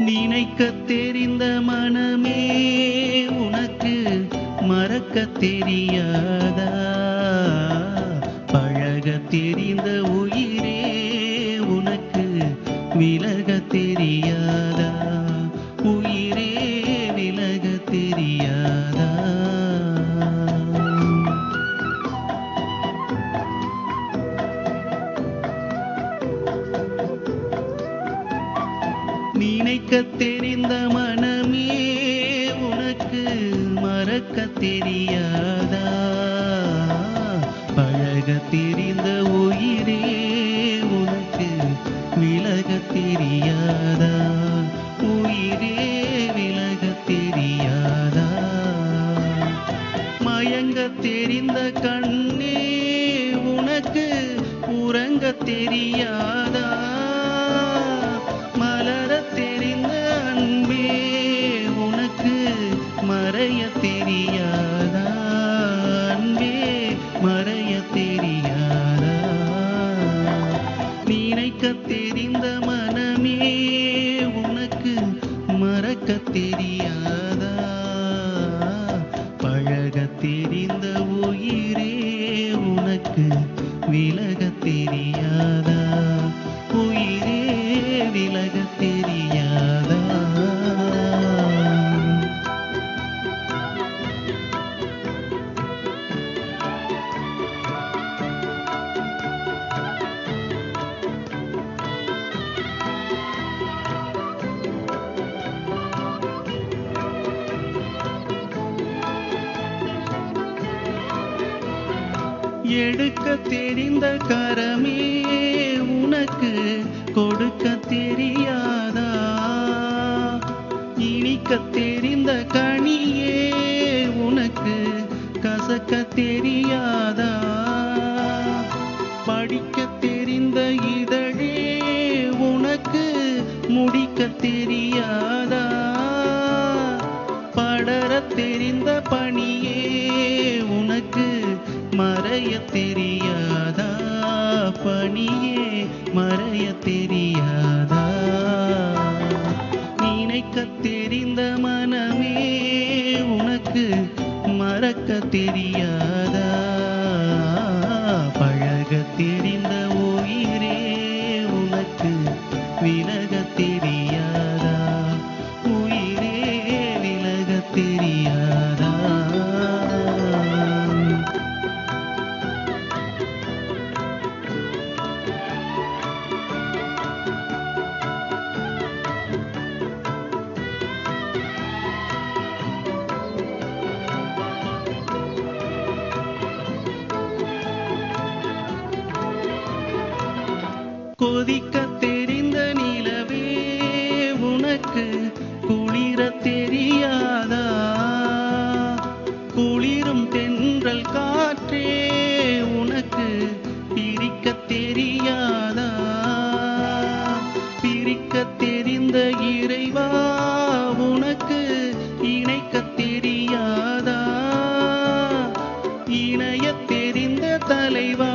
நினைக்க தெரிந்த மனமே உனக்கு மறக்க தெரியாதா? பழக தெரிந்த உயிர் நினைக்க தெரிந்த மனமே உனக்கு மறக்க தெரியாதா? பழக தெரிந்த உயிரே உனக்கு விலக தெரியாதா? உயிரே விலக தெரியாதா? மயங்க தெரிந்த கண்ணே உனக்கு உறங்க தெரியாதா? நினைக்க தெரிந்த மனமே உனக்கு மறக்க தெரியாதா? பழக தெரிந்த உயிரே உனக்கு விலக எடுக்க தெரிந்த கரமே உனக்கு கொடுக்க தெரியாதா? இனிக்க தெரிந்த கனியே உனக்கு கசக்க தெரியாதா? படிக்க தெரிந்த இதழே உனக்கு முடிக்க தெரியாதா? படர தெரிந்த பணி மறைய தெரியாதா பணியே மறைய தெரியாதா நினைக்க தெரிந்த மனமே உனக்கு மறக்க தெரியா கொதிக்க தெரிந்த நிலவே உனக்கு குளிர தெரியாதா? குளிரும் தென்றல் காற்றே உனக்கு பிரிக்க தெரியாதா? பிரிக்க தெரிந்த இறைவா உனக்கு இணைக்க தெரியாதா? இணைய தெரிந்த தலைவா